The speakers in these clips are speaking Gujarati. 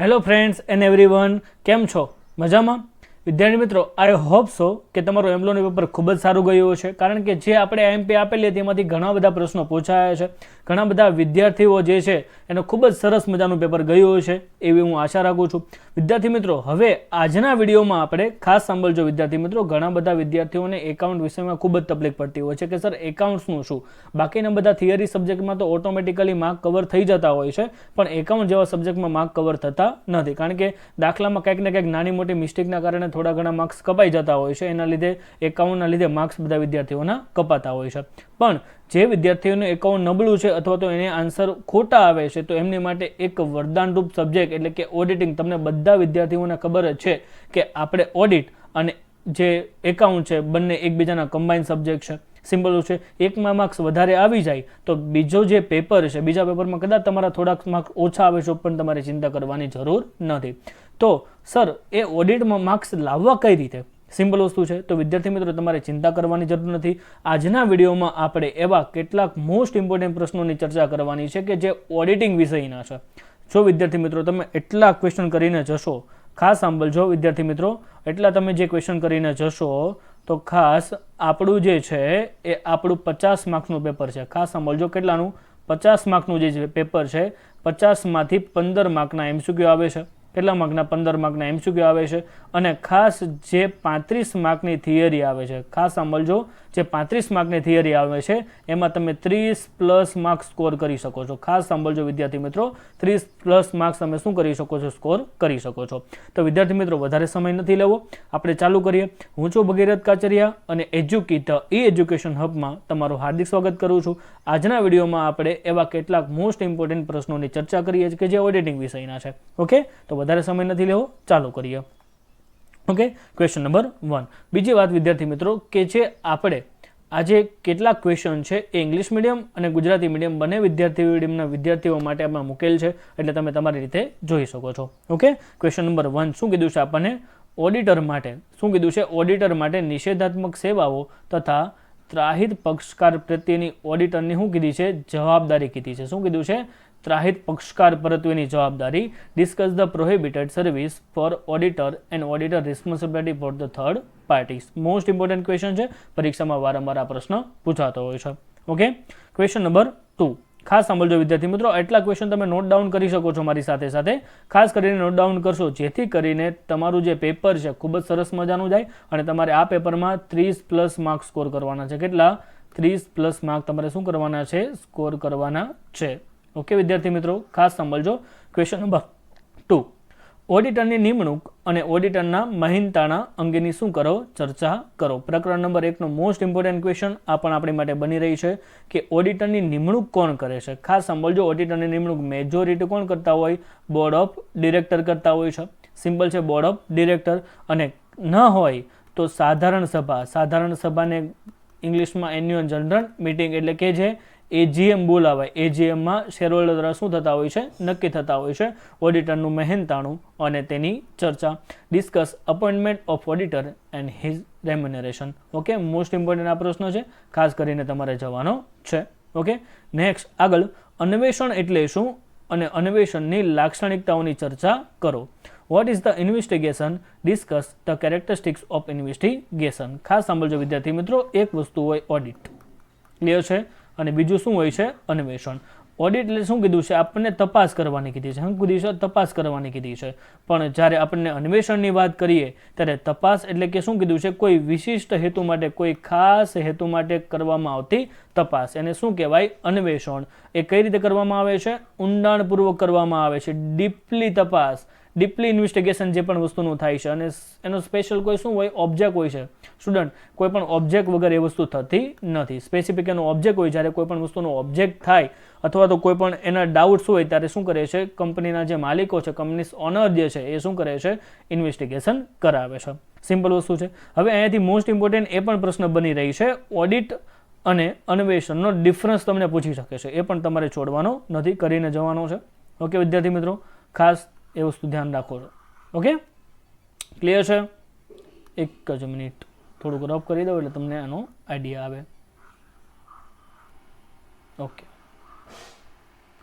હેલો ફ્રેન્ડ્સ એન્ડ એવરીવન કેમ છો? મજામાં? વિદ્યાર્થી મિત્રો આઈ હોપ સો કે તમારું એમ્લોનું પેપર ખૂબ જ સારું ગયું છે કારણ કે જે આપણે એમપી આપેલી હતી, એમાંથી ઘણા બધા પ્રશ્નો પૂછાયા છે. ઘણા બધા વિદ્યાર્થીઓ જે છે, એનો ખૂબ જ સરસ મજાનું પેપર ગયું હશે. એવી હું આશા રાખું છું. વિદ્યાર્થી મિત્રો, હવે આજના વિડીયોમાં આપણે ખાસ સાંભળજો વિદ્યાર્થી મિત્રો. ઘણા બધા વિદ્યાર્થીઓને એકાઉન્ટ વિષયમાં ખૂબ જ તકલીફ પડતી હોય છે કે, સર એકાઉન્ટ્સનું શું? બાકીના બધા થિયરી સબ્જેક્ટમાં તો ઓટોમેટિકલી માર્ક કવર થઈ જતા હોય છે, પણ એકાઉન્ટ જેવા સબ્જેક્ટમાં માર્ક કવર થતા નથી. કારણ કે દાખલામાં કંઈક ને કંઈક નાની મોટી મિસ્ટેકના કારણે થોડા ઘણા માર્ક્સ કપાઈ જતા હોય છે. એના લીધે એકાઉન્ટના લીધે માર્ક્સ બધા વિદ્યાર્થીઓના કપાતા હોય છે. પણ જે વિદ્યાર્થીઓનું એકાઉન્ટ નબળું છે અથવા તો એને આન્સર ખોટા આવે છે, તો એમની માટે એક વરદાનરૂપ સબ્જેક્ટ એટલે કે ઓડિટિંગ તમને બધા વિદ્યાર્થીઓને ખબર જ છે કે આપણે ઓડિટ અને જે એકાઉન્ટ છે બંને એકબીજાના કમ્બાઇન સબ્જેક્ટ છે. સિમ્પલ છે, એકમાં માર્ક્સ વધારે આવી જાય તો બીજો જે પેપર છે, બીજા પેપરમાં કદાચ તમારા થોડાક માર્ક્સ ઓછા આવે છે પણ તમારે ચિંતા કરવાની જરૂર નથી. તો સર, એ ઓડિટમાં માર્ક્સ લાવવા કઈ રીતે? સિમ્પલ વસ્તુ છે, તો વિદ્યાર્થી મિત્રો, તમારે ચિંતા કરવાની જરૂર નથી. આજના વિડીયોમાં આપણે એવા કેટલાક મોસ્ટ ઇમ્પોર્ટન્ટ પ્રશ્નોની ચર્ચા કરવાની છે કે જે ઓડિટિંગ વિષયના છે. જો વિદ્યાર્થી મિત્રો તમે એટલા ક્વેશ્ચન કરીને જશો, ખાસ સાંભળજો વિદ્યાર્થી મિત્રો એટલા તમે જે ક્વેશ્ચન કરીને જશો, તો ખાસ આપણું જે છે એ આપણું પચાસ માર્ક્સનું પેપર છે. ખાસ સાંભળજો કેટલાનું? પચાસ માર્કનું જે પેપર છે પચાસમાંથી પંદર માર્કના એમસીક્યુ આવે છે. કેટલા માર્કના પંદર માર્કના એમસીક્યુ આવે છે. અને ખાસ જે પાંત્રીસ માર્કની થિયરી આવે છે. ખાસ સાંભળજો જે પાંત્રીસ માર્કની થિયરી આવે છે, એમાં તમે ત્રીસ પ્લસ માર્ક્સ સ્કોર કરી શકો છો. ખાસ સાંભળજો વિદ્યાર્થી મિત્રો, ત્રીસ પ્લસ માર્ક્સ તમે શું કરી શકો છો? સ્કોર કરી શકો છો. તો વિદ્યાર્થી મિત્રો, વધારે સમય નથી લેવો. આપણે ચાલુ કરીએ. હું છું ભગીરથ કાચરિયા અને એજ્યુકી ધ ઈ એજ્યુકેશન હબમાં તમારું હાર્દિક સ્વાગત કરું છું. આજના વિડીયોમાં આપણે એવા કેટલાક મોસ્ટ ઇમ્પોર્ટન્ટ પ્રશ્નોની ચર્ચા કરીએ છીએ કે જે ઓડિટિંગ વિષયના છે. ઓકે? તો વધારે સમય નથી લેવો. ચાલુ કરીએ. ઓકે ક્વેશ્ચન નંબર વન બીજી વાત, વિદ્યાર્થી મિત્રો, કે જે આપણે આજે કેટલાક ક્વેશ્ચન છે એ ઇંગ્લિશ મીડિયમ અને ગુજરાતી મીડિયમ બંને વિદ્યાર્થી મીડિયમના વિદ્યાર્થીઓ માટે આપણે મૂકેલ છે, એટલે તમે તમારી રીતે જોઈ શકો છો. ઓકે ક્વેશ્ચન નંબર વન શું કીધું છે આપણને? ઓડિટર માટે. શું કીધું છે? ઓડિટર માટે નિષેધાત્મક સેવાઓ તથા ત્રાહિત પક્ષકાર પ્રત્યેની ઓડિટરની શું કીધી છે? જવાબદારી કીધી છે. શું કીધું છે? ત્રાહિત પક્ષકાર પરત્વેની જવાબદારી. Discuss the prohibited service for auditor and auditor responsibility for the third parties most important question છે, પરીક્ષામાં વારંવાર આ પ્રશ્ન પૂછાતો હોય છે. ઓકે ક્વેશ્ચન નંબર ટુ ખાસ સાંભળજો વિદ્યાર્થી મિત્રો એટલા ક્વેશ્ચન તમે નોટ ડાઉન કરી શકો છો મારી સાથે સાથે. ખાસ કરીને નોટ ડાઉન કરશો, જેથી કરીને તમારું જે પેપર છે, ખૂબ જ સરસ મજાનું જાય અને તમારે આ પેપરમાં ત્રીસ પ્લસ માર્ક સ્કોર કરવાના છે. કેટલા? ત્રીસ પ્લસ માર્ક તમારે શું કરવાના છે? સ્કોર કરવાના છે. ઓકે, વિદ્યાર્થી મિત્રો, ખાસ સાંભળજો. ક્વેશ્ચન નંબર ટુ ઓડિટરની નિમણૂક અને ઓડિટરના મહિનતાણા અંગેની શું કરો, ચર્ચા કરો? પ્રકરણ નંબર એકનો મોસ્ટ ઇમ્પોર્ટન્ટ ક્વેશ્ચન આ પણ આપણી માટે બની રહી છે કે ઓડિટરની નિમણૂક કોણ કરે છે? ખાસ સાંભળજો ઓડિટરની નિમણૂક મેજોરિટી કોણ કરતા હોય? બોર્ડ ઓફ ડિરેક્ટર કરતા હોય છે. સિમ્પલ છે બોર્ડ ઓફ ડિરેક્ટર અને ન હોય તો સાધારણ સભા. સાધારણ સભાને ઇંગ્લિશમાં એન્યુઅલ જનરલ મિટિંગ એટલે કે જે એજીએમ બોલાવાય. એજીએમમાં શેરહોલ્ડર દ્વારા શું થતા હોય છે? નક્કી થતા હોય છે. ઓડિટરનું મહેનતાણું અને તેની ચર્ચા. Discuss appointment of auditor and his remuneration okay most important આ પ્રશ્ન છે. ખાસ કરીને તમારે જવાનો છે. ઓકે નેક્સ્ટ આગળ. અન્વેષણ એટલે શું? અને અન્વેષણની લાક્ષણિકતાઓની ચર્ચા કરો. What is the investigation discuss the characteristics of investigation ખાસ સાંભળજો વિદ્યાર્થી મિત્રો, એક વસ્તુ હોય ઓડિટ ક્લિયર છે? અને બીજું શું હોય છે? અન્વેષણ. ઓડિટ એટલે શું કીધું છે? આપણને તપાસ કરવાની કીધી છે. કીધી છે તપાસ કરવાની કીધી છે. પણ જ્યારે આપણને અન્વેષણની વાત કરીએ, ત્યારે તપાસ એટલે કે શું કીધું છે? કોઈ વિશિષ્ટ હેતુ માટે, કોઈ ખાસ હેતુ માટે કરવામાં આવતી તપાસ. એને શું કહેવાય? અન્વેષણ. એ કઈ રીતે કરવામાં આવે છે? ઊંડાણપૂર્વક કરવામાં આવે છે. ડીપલી તપાસ. ડીપલી ઇન્વેસ્ટિગેશન જે પણ વસ્તુનું થાય છે અને એનો સ્પેશિયલ કોઈ શું હોય, ઓબ્જેક્ટ હોય છે. સ્ટુડન્ટ, કોઈ પણ ઓબ્જેક્ટ વગર એ વસ્તુ થતી નથી. સ્પેસિફિક એનો ઓબ્જેક્ટ હોય જ્યારે કોઈ પણ વસ્તુનો ઓબ્જેક્ટ થાય અથવા તો કોઈ પણ એના ડાઉટ્સ હોય ત્યારે શું કરે છે? કંપનીના જે માલિકો છે, કંપનીસ ઓનર જે છે, એ શું કરે છે? ઇન્વેસ્ટિગેશન કરાવે છે. સિમ્પલ વસ્તુ છે. હવે અહીંયાથી મોસ્ટ ઇમ્પોર્ટન્ટ એ પણ પ્રશ્ન બની રહી છે. ઓડિટ અને અન્વેષણનો ડિફરન્સ તમને પૂછી શકે છે. એ પણ તમારે છોડવાનો નથી, કરીને જવાનો છે. ઓકે, વિદ્યાર્થી મિત્રો, ખાસ એ વસ્તુ ધ્યાન રાખો છો. ઓકે ક્લિયર છે? એક જ મિનિટ થોડુંક રફ કરી દો એટલે તમને આનો આઈડિયા આવે. ઓકે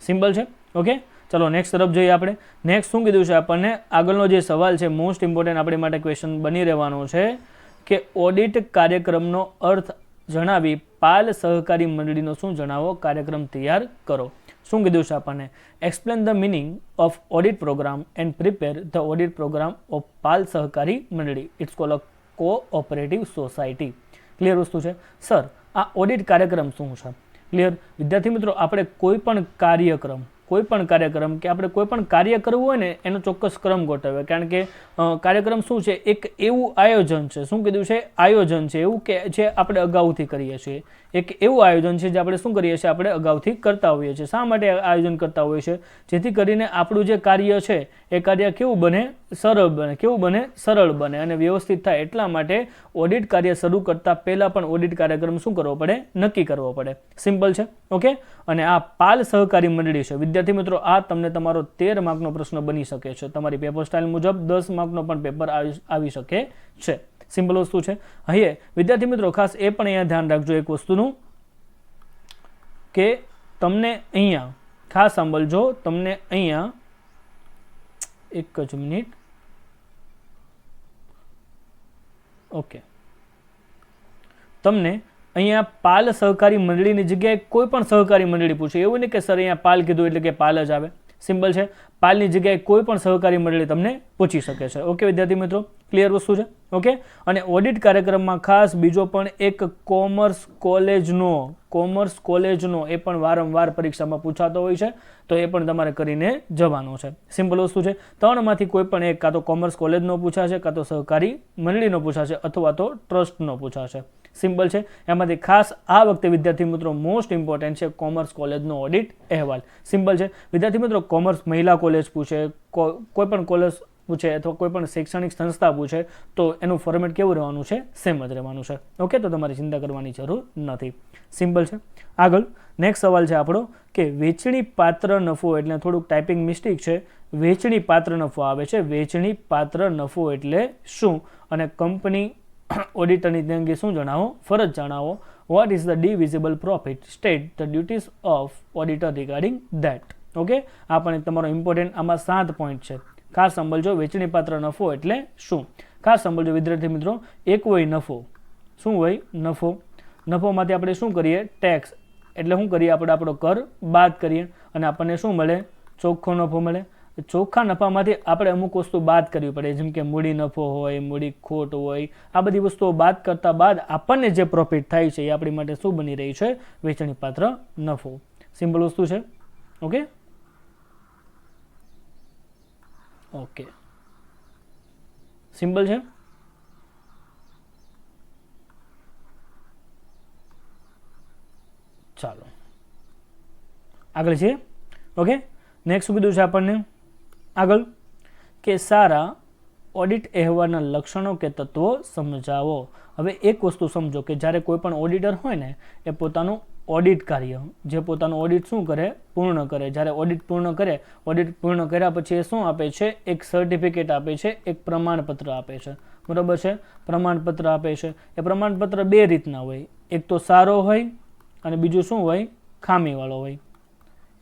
સિમ્પલ છે? ઓકે ચલો નેક્સ્ટ તરફ જોઈએ આપણે. નેક્સ્ટ શું કીધું છે આપણને? આગળનો જે સવાલ છે મોસ્ટ ઇમ્પોર્ટન્ટ આપણી માટે ક્વેશ્ચન બની રહેવાનો છે કે ઓડિટ કાર્યક્રમનો અર્થ જણાવી પાલ સહકારી મંડળીનો શું જણાવો? કાર્યક્રમ તૈયાર કરો. શું કીધું છે આપણને? Explain the meaning of audit program and prepare the audit program of Pal સહકારી મંડળી. It's call a cooperative society clear વસ્તુ છે? સર આ ઓડિટ કાર્યક્રમ શું છે? ક્લિયર વિદ્યાર્થી મિત્રો, આપણે કોઈ પણ કાર્યક્રમ કોઈ પણ કાર્યક્રમ કે આપણે કોઈ પણ કાર્ય કરવું હોય ને, એનો ચોક્કસ ક્રમ ગોઠવે કારણ કે કાર્યક્રમ શું છે? એક એવું આયોજન છે. શું કીધું છે? આયોજન છે. એવું કે, જે આપણે અગાઉથી કરીએ છીએ. એક એવું આયોજન છે જે આપણે શું કરીએ છીએ? આપણે અગાઉથી કરતા હોઈએ છીએ. શા માટે આયોજન કરતા હોઈએ છીએ? જેથી કરીને આપણું જે કાર્ય છે, એ કાર્ય કેવું બને? સરળ બને. કેવું બને? સરળ બને અને વ્યવસ્થિત થાય. એટલા માટે ઓડિટ કાર્ય શરૂ કરતાં પહેલાં પણ ઓડિટ કાર્યક્રમ શું કરવો પડે? નક્કી કરવો પડે. સિમ્પલ છે. ઓકે? અને આ પાલ સહકારી મંડળી છે. વિદ્યાર્થી મિત્રો, આ તમને તમારો તેર માર્કનો પ્રશ્ન બની શકે છે. તમારી પેપર સ્ટાઇલ મુજબ દસ માર્કનો પણ પેપર આવી શકે છે. સિમ્પલ વસ્તુ છે. અહીં વિદ્યાર્થી મિત્રો, ખાસ એ પણ અહીંયા ધ્યાન રાખજો એક વસ્તુનું કે તમને અહીંયા, ખાસ સાંભળજો, તમને અહીંયા એક જ મિનિટ. ઓકે તમને અહીંયા પાલ સહકારી મંડળીની જગ્યાએ કોઈ પણ સહકારી મંડળી પૂછે. એવું નહીં કે સર અહીંયા પાલ કીધું એટલે કે પાલ જ આવે. સિમ્પલ છે. પાલની જગ્યાએ કોઈ પણ સહકારી મંડળી તમને પૂછી શકે છે. ઓકે, વિદ્યાર્થી મિત્રો? ક્લિયર વસ્તુ છે? ઓકે? અને ઓડિટ કાર્યક્રમમાં ખાસ બીજો પણ એક કોમર્સ કોલેજનો કોમર્સ કોલેજનો એ પણ વારંવાર પરીક્ષામાં પૂછાતો હોય છે. તો એ પણ તમારે કરીને જવાનો છે. સિમ્પલ વસ્તુ છે. ત્રણમાંથી કોઈ પણ એક કાં તો કોમર્સ કોલેજનો પૂછાશે, કાં તો સહકારી મંડળીનો પૂછાશે અથવા તો ટ્રસ્ટનો પૂછાશે. સિમ્પલ છે. એમાંથી ખાસ આ વખતે વિદ્યાર્થી મિત્રો મોસ્ટ ઇમ્પોર્ટન્ટ છે કોમર્સ કોલેજનો ઓડિટ અહેવાલ. સિમ્પલ છે. વિદ્યાર્થી મિત્રો, કોમર્સ મહિલા કોલેજ પૂછે કોઈ પણ કોલેજ પૂછે અથવા કોઈ પણ શૈક્ષણિક સંસ્થા પૂછે, તો એનું ફોર્મેટ કેવું રહેવાનું છે? સેમ જ રહેવાનું છે. ઓકે તો તમારે ચિંતા કરવાની જરૂર નથી. સિમ્પલ છે. આગળ નેક્સ્ટ સવાલ છે આપણો, કે વેચણી પાત્ર નફો એટલે થોડુંક ટાઈપિંગ મિસ્ટેક છે. વેચણી પાત્ર નફો આવે છે. વેચણી પાત્ર નફો એટલે શું? અને કંપની ઓડિટરની તે અંગે શું જણાવો? ફરજ જણાવો. What is the divisible profit state the duties of auditor regarding that okay આ પણ તમારો ઇમ્પોર્ટન્ટ આમાં સાત પોઈન્ટ છે. ખાસ સંભળજો, વેચણી પાત્ર નફો એટલે શું? ખાસ સંભળજો વિદ્યાર્થી મિત્રો, એક હોય નફો. શું હોય નફો. નફોમાંથી આપણે શું કરીએ? ટેક્સ એટલે શું કરીએ? આપણે આપણો કર બાદ કરીએ અને આપણને શું મળે? ચોખ્ખો નફો મળે. ચોખ્ખા નફામાંથી આપણે અમુક વસ્તુ બાદ કરવી પડે, જેમ કે મૂડી નફો હોય, મૂડી ખોટ હોય, આ બધી વસ્તુઓ બાદ કરતા બાદ આપણને જે પ્રોફિટ થાય છે એ આપણી માટે શું બની રહી છે? વેચણી પાત્ર નફો. સિમ્પલ વસ્તુ છે. ઓકે ઓકે સિમ્પલ છે? ચાલો. આગળ છે. ઓકે નેક્સ્ટ શું કીધું છે આપણને? આગળ કે સારા ઓડિટ અહેવાલના લક્ષણો કે તત્વો સમજાવો. હવે એક વસ્તુ સમજો કે જ્યારે કોઈ પણ ઓડિટર હોય ને, એ પોતાનું ઓડિટ કાર્ય, જે પોતાનું ઓડિટ શું કરે? પૂર્ણ કરે. જ્યારે ઓડિટ પૂર્ણ કરે, ઓડિટ પૂર્ણ કર્યા પછી એ શું આપે છે? એક સર્ટિફિકેટ આપે છે, એક પ્રમાણપત્ર આપે છે. બરાબર છે? પ્રમાણપત્ર આપે છે. એ પ્રમાણપત્ર બે રીતના હોય. એક તો સારો હોય અને બીજું શું હોય? ખામીવાળો હોય.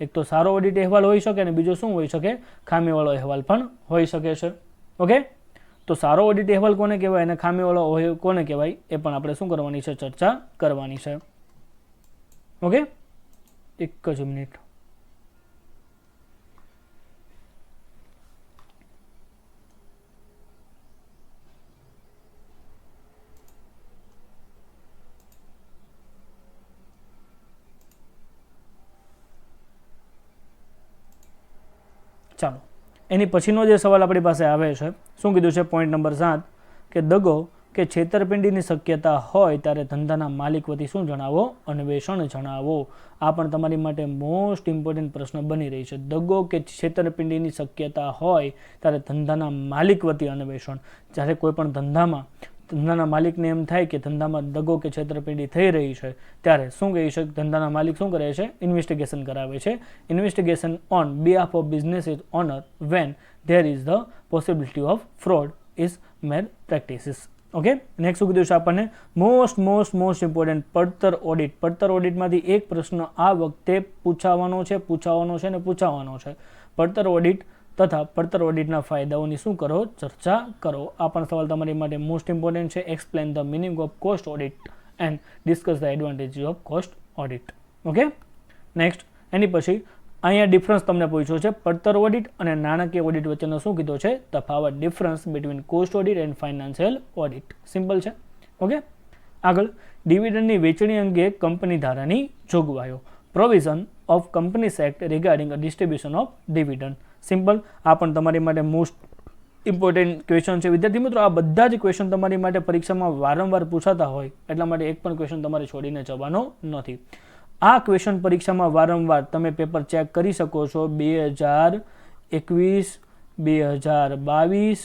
એક તો સારો ઓડિટ અહેવાલ હોઈ શકે અને બીજો શું હોઈ શકે? ખામીવાળો અહેવાલ પણ હોઈ શકે છે. ઓકે? તો સારો ઓડિટ અહેવાલ કોને કહેવાય અને ખામીવાળો કોને કહેવાય? એ પણ આપણે શું કરવાની છે? ચર્ચા કરવાની છે. ઓકે? એક જ મિનિટ ચાલો એની પછીનો જે સવાલ આપણી પાસે આવે છે, શું કીધું છે પોઈન્ટ નંબર સાત, કે દગો કે છેતરપિંડીની શક્યતા હોય ત્યારે ધંધાના માલિક વતી શું જણાવો? અન્વેષણ જણાવો. આ પણ તમારી માટે મોસ્ટ ઇમ્પોર્ટન્ટ પ્રશ્ન બની રહી છે. દગો કે છેતરપિંડીની શક્યતા હોય ત્યારે ધંધાના માલિક વતી અન્વેષણ. જ્યારે કોઈ પણ ધંધામાં ધંધાના માલિકને એમ થાય કે ધંધામાં દગો કે છેતરપિંડી થઈ રહી છે, ત્યારે શું કહી શકે ધંધાના માલિક શું કરે છે? ઇન્વેસ્ટિગેશન કરાવે છે. Investigation on behalf of business is owner when there is the possibility of fraud is mere practices okay next શું કીધું છે આપણને? મોસ્ટ મોસ્ટ મોસ્ટ ઇમ્પોર્ટન્ટ પડતર ઓડિટ પડતર ઓડિટમાંથી એક પ્રશ્ન આ વખતે પૂછાવાનો છે પૂછાવાનો છે અને પૂછાવાનો છે. પડતર ઓડિટ તથા પડતર ઓડિટના ફાયદાઓની શું કરો, ચર્ચા કરો. આ પણ સવાલ તમારી માટે મોસ્ટ ઇમ્પોર્ટન્ટ છે. Explain the meaning of cost audit and discuss the advantage of cost audit okay next એની પછી અહીંયા ડિફરન્સ તમને પૂછ્યો છે. પડતર ઓડિટ અને નાણાકીય ઓડિટ વચ્ચેનો શું કીધો છે? તફાવત difference between cost audit and financial audit simple છે? ઓકે આગળ ડિવિડન્ડની વેચણી અંગે કંપની ધારાની જોગવાઈઓ. Provision of companies act regarding a distribution of dividend simple. આ પણ તમારી માટે મોસ્ટ ઇમ્પોર્ટન્ટ ક્વેશ્ચન છે. વિદ્યાર્થી મિત્રો, આ બધા જ ક્વેશ્ચન તમારી માટે પરીક્ષામાં વારંવાર પૂછાતા હોય, એટલા માટે એક પણ ક્વેશ્ચન તમારે છોડીને જવાનો નથી. આ ક્વેશ્ચન પરીક્ષામાં વારંવાર તમે પેપર ચેક કરી શકો છો બે હજાર એકવીસ, બે હજાર બાવીસ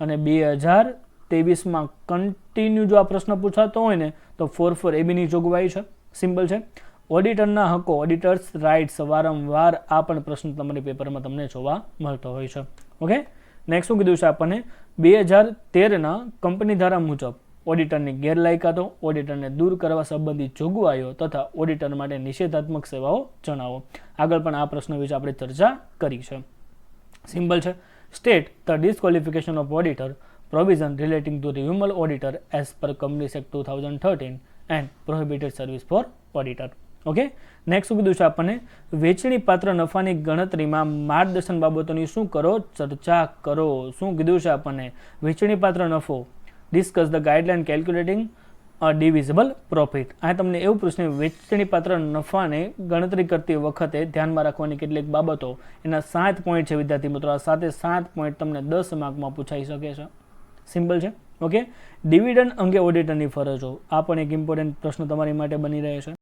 અને બે હજાર ત્રેવીસમાં કન્ટિન્યુ જો આ પ્રશ્ન પૂછાતો હોય ને, તો ફોર ફોર એબીની જોગવાઈ છે. સિમ્પલ છે. ઓડિટરના હકો, ઓડિટર્સ રાઇટ્સ વારંવાર આ પણ પ્રશ્ન તમારી પેપરમાં તમને જોવા મળતો હોય છે. ઓકે નેક્સ્ટ શું કીધું છે આપણને? બે હજાર તેરના કંપની ધારા મુજબ ઓડિટરની ગેરલાયકાતો, ઓડિટરને દૂર કરવા સંબંધિત જોગવાઈઓ તથા ઓડિટર માટે નિષેધાત્મક સેવાઓ જણાવો. આગળ પણ આ પ્રશ્ન વિશે આપણે ચર્ચા કરી છે. સિમ્પલ છે. State the disqualification of auditor provision relating to removal auditor as per company act two thousand thirteen and prohibited service for auditor okay next શું કીધું છે આપણને? વેચણી પાત્ર નફાની ગણતરીમાં માર્ગદર્શન બાબતોની શું કરો? ચર્ચા કરો. શું કીધું છે આપણને? વેચણી પાત્ર નફો. Discuss the guideline calculating divisible profit આ તમને એવું પ્રશ્ન વેચણી પાત્ર નફાને ગણતરી કરતી વખતે ધ્યાનમાં રાખવાની કેટલીક બાબતો? એના સાત પોઈન્ટ છે વિદ્યાર્થી મિત્રો. આ સાથે સાત પોઈન્ટ તમને દસ માર્કમાં પૂછાઈ શકે છે. સિમ્પલ છે? ઓકે ડિવિડન્ડ અંગે ઓડિટરની ફરજો. આ પણ એક ઇમ્પોર્ટન્ટ પ્રશ્ન તમારી માટે બની રહે છે.